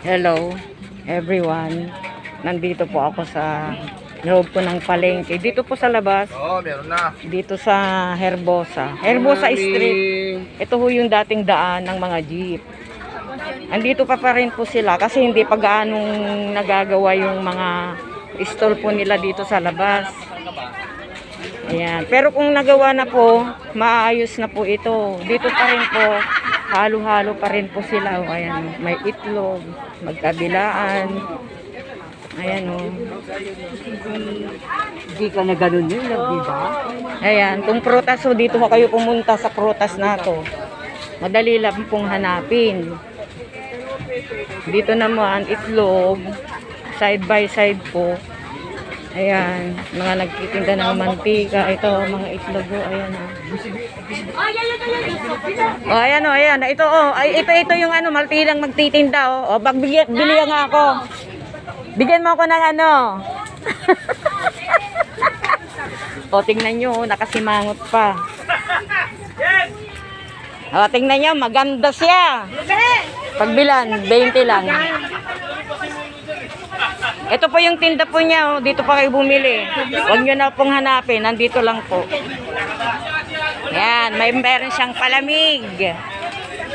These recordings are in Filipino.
Hello, everyone. Nandito po ako sa loob po ng palengke. Dito po sa labas, Oo, meron na. dito sa Herbosa. Herbosa Street. Ito ho yung dating daan ng mga jeep. Andito pa pa rin po sila kasi hindi pa gaanong nagagawa yung mga stall po nila dito sa labas. Ayan. Pero kung nagawa na po, maayos na po ito. Dito pa rin po, halo-halo pa rin po sila. O, ayan, may itlog, magkabilaan. Ayan o. Hindi ka na ganun yun, di ba? Ayan, kung prutas o dito ho kayo pumunta sa prutas na to. Madali lang pong hanapin. Dito naman, itlog. Side by side po. Ayan, mga nagtitinda ng mantika. Ito, mga itlog o. Ayan o. Oh, ayan o, ayan. Ito o. Ay, ito, ito yung ano, maltilang magtitinda o. O, bagbigyan, bilihan nga ako. Bigyan mo ako ng ano. O, tingnan nyo, nakasimangot pa. O, tingnan nyo, maganda siya. Pagbilan, 20 lang. Ito po yung tinda po niya, oh. dito pa kayo bumili. Huwag nyo na pong hanapin, nandito lang po. Yan, may meron siyang palamig.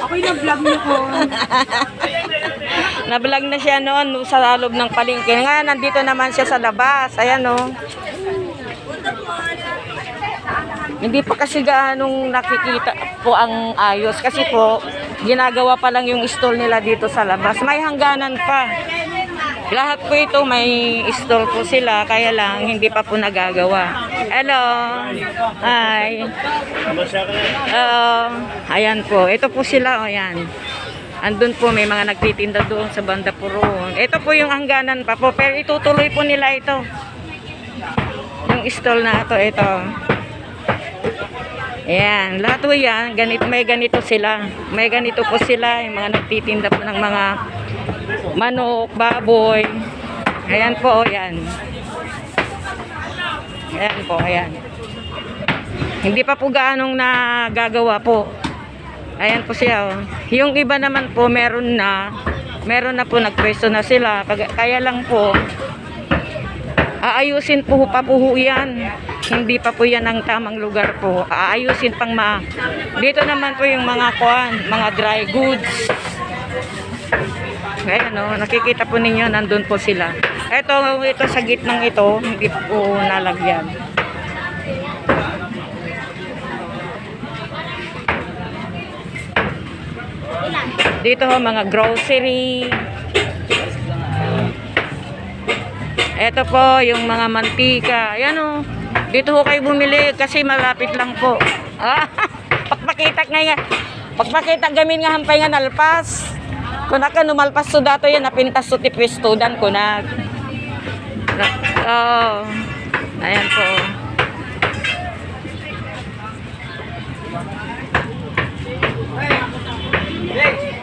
Ako'y na-vlog niyo ko. Nablog na siya noon no, sa loob ng palengke. Nga, nandito naman siya sa labas. Ayan o. Hindi pa kasi gaanong nakikita po ang ayos. Kasi po, ginagawa pa lang yung stall nila dito sa labas. May hangganan pa. Lahat po ito may stall po sila. Kaya lang, hindi pa po nagagawa. Hello. Hi. Oo. Ayan po. Ito po sila. O, ayan. Andun po may mga nagtitinda doon sa banda po. Ito po yung hangganan pa po. Pero itutuloy po nila ito. Yung stall na ito. Ito. Ayan. Lahat po yan. Ganito, may ganito sila. May ganito po sila. Yung mga nagtitinda po ng mga manok, baboy. Ayan po. Ayan. Ayan po. Ayan. Hindi pa po gaanong nagagawa po. Ayan po siya. Oh. Yung iba naman po meron na. Meron na po nagpwesto na sila. Kaya lang po aayusin po pa po yan. Hindi pa po yan ang tamang lugar po. Aayusin pang ma. Dito naman po yung mga kuan, mga dry goods. Ayan o, nakikita po ninyo, nandun po sila. Ito, ito sa gitnang ito, hindi po nalagyan. Dito ho, mga grocery. Ito po, yung mga mantika. Ayan o. Dito ho kayo bumili kasi malapit lang po. Ah, pagpakita nga nga. Pagpakita gamin nga hampay nga nalpas. Kung naka numalpas to dato yan, napintas to tipis studan ko na. Oh. Ayan po.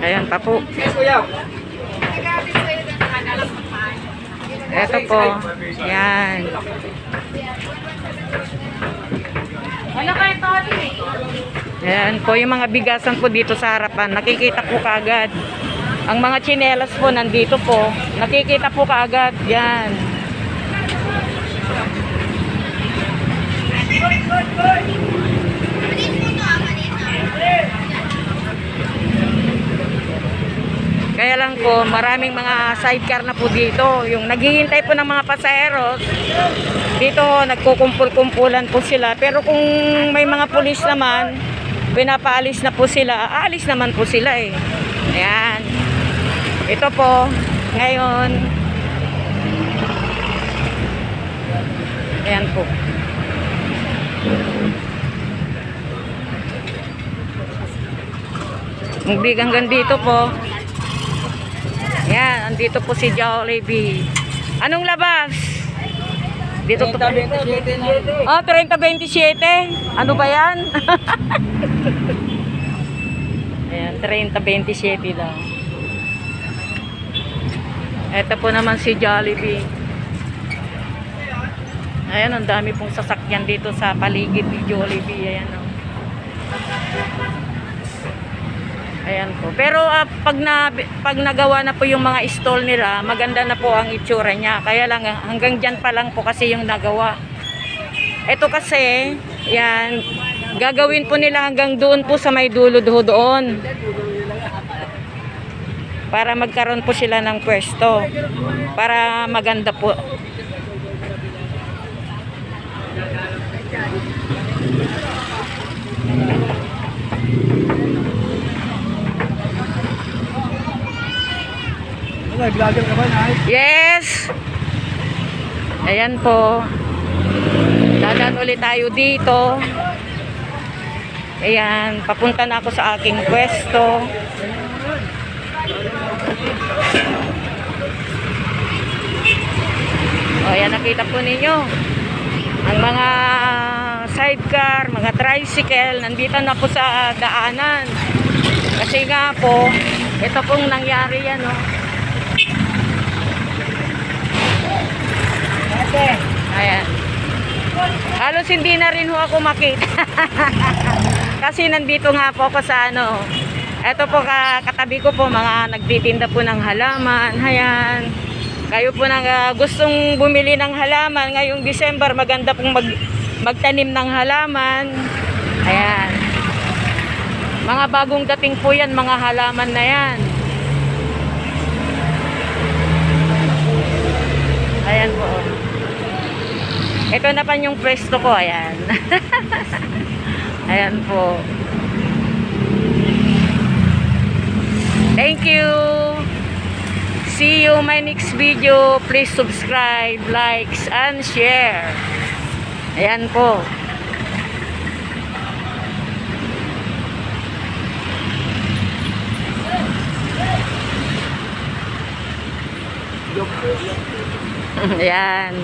Ayan pa po. Ito po. Yan. Yan po yung mga bigasan po dito sa harapan. Nakikita po kaagad. Ang mga tsinelas po nandito po. Nakikita po kaagad. Yan. Kaya lang po, maraming mga sidecar na po dito. Yung naghihintay po ng mga pasaheros, dito nagkukumpul-kumpulan po sila. Pero kung may mga pulis naman, pinapaalis na po sila, aalis naman po sila eh. Ayan. Ito po, ngayon. Ayan po. Magbig hanggang dito po. Yan, andito po si Jollibee. Anong labas? Dito to. Oh, 3027. Ano ba yan? Ayan, 3027 daw. Ito po naman si Jollibee. Ayan, ang dami pong sasakyan dito sa paligid ni Jollibee. Ayan, oh. Ayan po. Pero ah, pag, na, pag nagawa na po yung mga stall nila, maganda na po ang itsura niya. Kaya lang hanggang dyan pa lang po kasi yung nagawa. Ito kasi, yan, gagawin po nila hanggang doon po sa may dulo do doon. Para magkaroon po sila ng pwesto. Para maganda po. Ano, vlogger ka ba, Nay? Yes! Ayan po. Dadaan ulit tayo dito. Ayan, papunta na ako sa aking pwesto. O, ayan, nakita po ninyo. Ang mga sidecar, mga tricycle, nandito na po sa daanan. Kasi nga po, ito pong nangyari yan, oh. Ayan. Halos hindi na rin ho ako makita. Kasi nandito nga po ako sa ano. Ito po ka, katabi ko po mga nagtitinda po ng halaman. Ayan. Kayo po nang ah, gustong bumili ng halaman ngayong December, maganda pong mag, magtanim ng halaman. Ayan. Mga bagong dating po yan, mga halaman na yan. Ayan po. Ito na pa yung pwesto ko, ayan. ayan po. Thank you. See you my next video. Please subscribe, likes, and share. Ayan po. Ayan.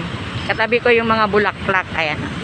Katabi ko yung mga bulaklak. Ayan.